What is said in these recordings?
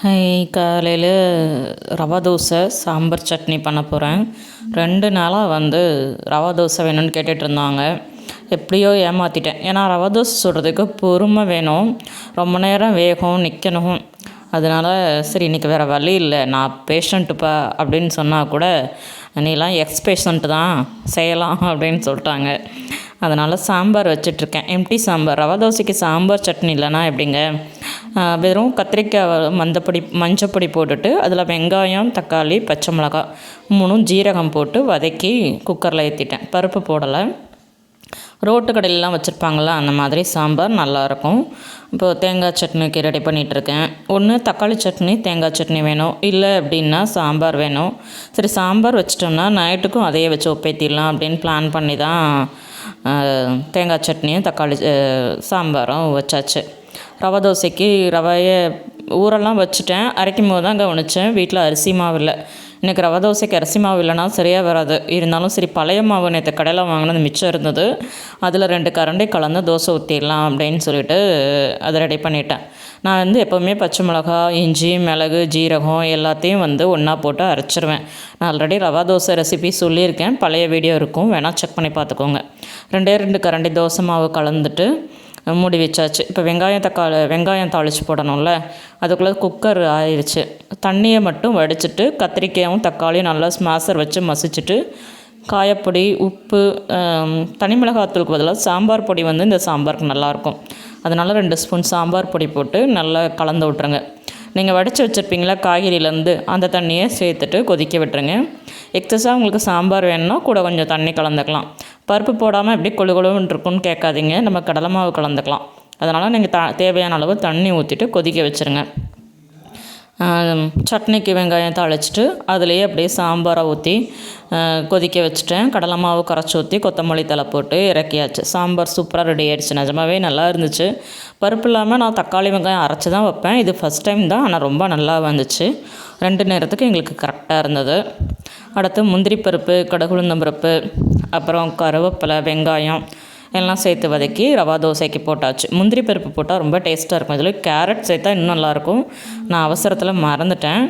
காலையில் ரவா தோசை சாம்பார் சட்னி பண்ண போகிறேன் ரெண்டு நாளாக வந்து ரவா தோசை வேணும்னு கேட்டுட்டு இருந்தாங்க. எப்படியோ ஏமாற்றிட்டேன் ஏன்னா ரவா தோசை சுடுறதுக்கு பொறுமை வேணும். ரொம்ப நேரம் வேகும் நிற்கணும் அதனால் சரி இன்றைக்கி வேறு வழி இல்லை. நான் பேஷண்ட்டுப்பா அப்படின்னு சொன்னால் கூட நீலாம் எக்ஸ் பேஷண்ட்டு தான். செய்யலாம். அப்படின்னு சொல்லிட்டாங்க. அதனால் சாம்பார் வச்சிட்ருக்கேன். எம்டி சாம்பார். ரவா தோசைக்கு சாம்பார் சட்னி இல்லைன்னா எப்படிங்க? வெறும் கத்திரிக்காய் மந்தப்பொடி மஞ்சப்பொடி போட்டுட்டு அதில் வெங்காயம் தக்காளி பச்சை மிளகாய் மூணும் ஜீரகம் போட்டு வதக்கி குக்கரில் ஏற்றிட்டேன் பருப்பு போடலை. ரோட்டு கடையிலலாம் வச்சுருப்பாங்களா அந்த மாதிரி சாம்பார் நல்லாயிருக்கும். இப்போது தேங்காய் சட்னிக்கு ரெடி பண்ணிகிட்ருக்கேன் ஒன்று தக்காளி சட்னி தேங்காய் சட்னி வேணும். இல்லை அப்படின்னா சாம்பார் வேணும். சரி சாம்பார் வச்சிட்டோம்னா நைட்டுக்கும் அதையே வச்சு ஒப்பேற்றிடலாம் அப்படின்னு பிளான் பண்ணி தான் தேங்காய் சட்னியும் தக்காளி சாம்பாரும் வச்சாச்சு. ரவை தோசைக்கு ரவையை ஊரெல்லாம் வச்சுட்டேன். அரைக்கும் போது தான் கவனித்தேன் வீட்டில் அரிசி மாவு இல்லை. இன்றைக்கி ரவை தோசைக்கு அரிசி மாவு இல்லைனா சரியாக வராது. இருந்தாலும் சரி பழைய மாவு நேற்று கடையில் வாங்கினது மிச்சம் இருந்தது. அதில் ரெண்டு கரண்டி கலந்து தோசை ஊற்றிடலாம் அப்படின்னு சொல்லிட்டு அதை ரெடி பண்ணிட்டேன். நான் வந்து எப்போவுமே பச்சை மிளகா இஞ்சி மிளகு ஜீரகம் எல்லாத்தையும் வந்து ஒன்றா போட்டு அரைச்சிருவேன். நான் ஆல்ரெடி ரவா தோசை ரெசிபி சொல்லியிருக்கேன். பழைய வீடியோ இருக்கும். வேணால் செக் பண்ணி பார்த்துக்கோங்க. ரெண்டே ரெண்டு கரண்டி தோசை மாவு கலந்துட்டு மூடி வச்சாச்சு. இப்போ வெங்காயம் தக்காளி வெங்காயம் தாளித்து போடணும்ல? அதுக்குள்ளே குக்கர் ஆயிடுச்சு தண்ணியை மட்டும் வடிச்சிட்டு கத்திரிக்காயும் தக்காளியும் நல்லா ஸ்மாசர் வச்சு மசிச்சுட்டு காயப்பொடி உப்பு தனி மிளகாத்தூளுக்கு பதிலாக சாம்பார் பொடி வந்து இந்த சாம்பாருக்கு நல்லாயிருக்கும் அதனால் ரெண்டு ஸ்பூன் சாம்பார் பொடி போட்டு நல்லா கலந்து விட்ருங்க நீங்கள் வடித்து வச்சுருப்பீங்களா காய்கறியிலேருந்து அந்த தண்ணியை சேர்த்துட்டு கொதிக்க விட்டுருங்க. எக்ஸஸாக உங்களுக்கு சாம்பார் வேணும்னா கூட கொஞ்சம் தண்ணி கலந்துக்கலாம். பருப்பு போடாமல் எப்படி கொழு கொழுன்னு இருக்குன்னு கேட்காதீங்க. நம்ம கடலை மாவு கலந்துக்கலாம். அதனால் நீங்கள் த தேவையான அளவு தண்ணி ஊற்றிட்டு கொதிக்க வச்சுருங்க. சட்னிக்கு வெங்காயம் தாளிச்சிட்டு அதுலேயே அப்படியே சாம்பாரை ஊற்றி கொதிக்க வச்சுட்டேன். கடலை மாவு கரைச்சி ஊற்றி கொத்தமல்லி தலை போட்டு இறக்கியாச்சு. சாம்பார் சூப்பராக ரெடி ஆகிடுச்சு நிஜமாவே நல்லா இருந்துச்சு. பருப்பு இல்லாமல் நான் தக்காளி வெங்காயம் அரைச்சி தான் வைப்பேன். இது ஃபஸ்ட் டைம் தான். ஆனால் ரொம்ப நல்லா வந்துச்சு. ரெண்டு நேரத்துக்கு எங்களுக்கு கரெக்டாக இருந்தது. அடுத்து முந்திரி பருப்பு கடகுளுந்தம் பருப்பு அப்புறம் கருவேப்பிலை வெங்காயம் எல்லாம் சேர்த்து வதக்கி ரவா தோசைக்கு போட்டாச்சு. முந்திரி பருப்பு போட்டால் ரொம்ப டேஸ்ட்டாக இருக்கும். இதில் கேரட் சேர்த்தா இன்னும் நல்லாயிருக்கும். நான் அவசரத்தில் மறந்துட்டேன்.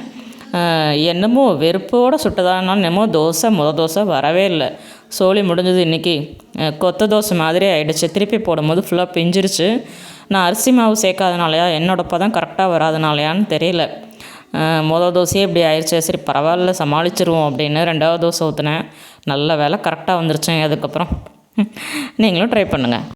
என்னமோ வெறுப்போடு சுட்டதானாலும் என்னமோ தோசை முத தோசை வரவே இல்லை. சோழி முடிஞ்சது இன்றைக்கி கொத்த தோசை மாதிரி ஆகிடுச்சு திருப்பி போடும்போது ஃபுல்லாக பிஞ்சிருச்சு. நான் அரிசி மாவு சேர்க்காதனாலையா? என்னோட பதம் கரெக்டாக வராதனாலையான்னு தெரியல. மொதல் தோசையே இப்படி ஆயிடுச்சு சரி பரவாயில்ல சமாளிச்சிருவோம் அப்படின்னு ரெண்டாவது தோசை ஊற்றினேன் நல்ல வேலை கரெக்டாக வந்துருச்சேன் அதுக்கப்புறம் நீங்களும் ட்ரை பண்ணுங்கள்